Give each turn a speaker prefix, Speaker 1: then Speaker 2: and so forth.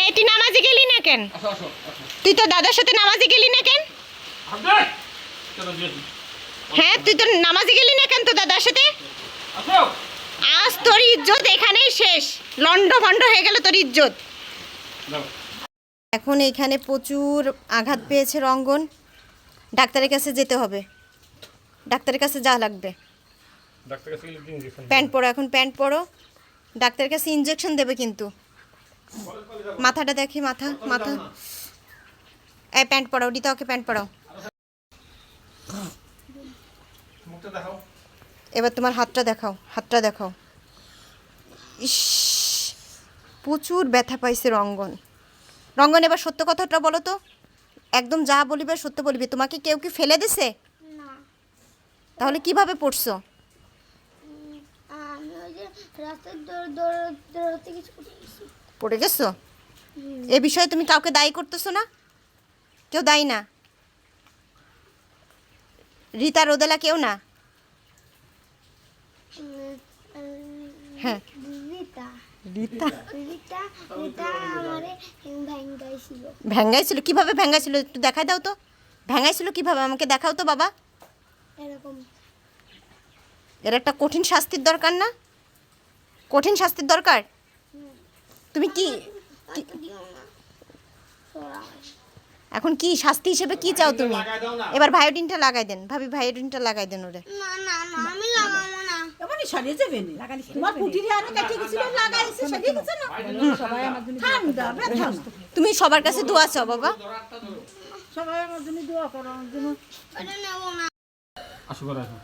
Speaker 1: এই
Speaker 2: তুই নামাজে গেলি না কেন? তুই তো দাদার সাথে নামাজে গেলি না কেন? হ্যাঁ তুই তো নামাজে গেলি না কেন তো দাদার সাথে? আজ তোর ইজ্জত এখানেই শেষ। লন্ড ভন্ড হয়ে গেল তোর ইজ্জত। এখন এখানে প্রচুর আঘাত পেয়েছে রঙ্গন। ডাক্তারের কাছে যেতে হবে। ডাক্তারের কাছে যা লাগবে। প্যান্ট পরো এখন প্যান্ট পরো। ডাক্তারের কাছে ইঞ্জেকশন দেবে কিন্তু। মাথাটা দেখি মাথা মাথা। এই প্যান্ট পরাও দিতে ওকে প্যান্ট পরাও।
Speaker 1: মুখটা দেখাও।
Speaker 2: এবার তোমার হাতটা দেখাও হাতটা দেখাও। ইস প্রচুর ব্যথা পাইছে রঙ্গন। রঙ্গন এবার সত্য কথাটা বলো তো। একদম যা বলিবে সত্য বলিবে। তোমাকে কেউ কি ফেলে দিছে?
Speaker 3: না।
Speaker 2: তাহলে কীভাবে পড়ছো?
Speaker 3: আমি ওই যে রাস্তায় দৌড় দৌড় দৌড়তে কিছু
Speaker 2: পড়ে গেছো? এ বিষয়ে তুমি কাউকে দায়ী করতেছো না? কেউ দায়ী না? রীতা রোদেলা কেউ না? হ্যাঁ।
Speaker 3: রিতা।
Speaker 2: রিতা?
Speaker 3: আমারে
Speaker 2: কীভাবে ভেঙ্গাইছিল একটু দেখাই দাও তো। ভেঙ্গাইছিল কীভাবে? আমাকে দেখাও তো বাবা।
Speaker 3: এরকম।
Speaker 2: এর একটা কঠিন শাস্তির দরকার না? কঠিন শাস্তির দরকার? তুমি কি? এখন কি শাস্তি হিসেবে কি চাও তুমি। এবার ভায়োডিনটা লাগাই দেন। ভাবি ভায়োডিনটা লাগাই দেন ওরে।
Speaker 3: না না না আমি লাগাবো না।
Speaker 4: এমনই সারিয়ে যাবে না তোমার পুটির আরে কাটিয়ে গেছিল লাগাইছে সারিয়ে গেছে না? ঠান্ডা ব্যথা। না।
Speaker 2: তুমি সবার কাছে দোয়া চাও বাবা।
Speaker 4: সবাই আমার জন্য দোয়া করো আমার জন্য।
Speaker 3: ওটা নেব না।
Speaker 1: আসো আসো।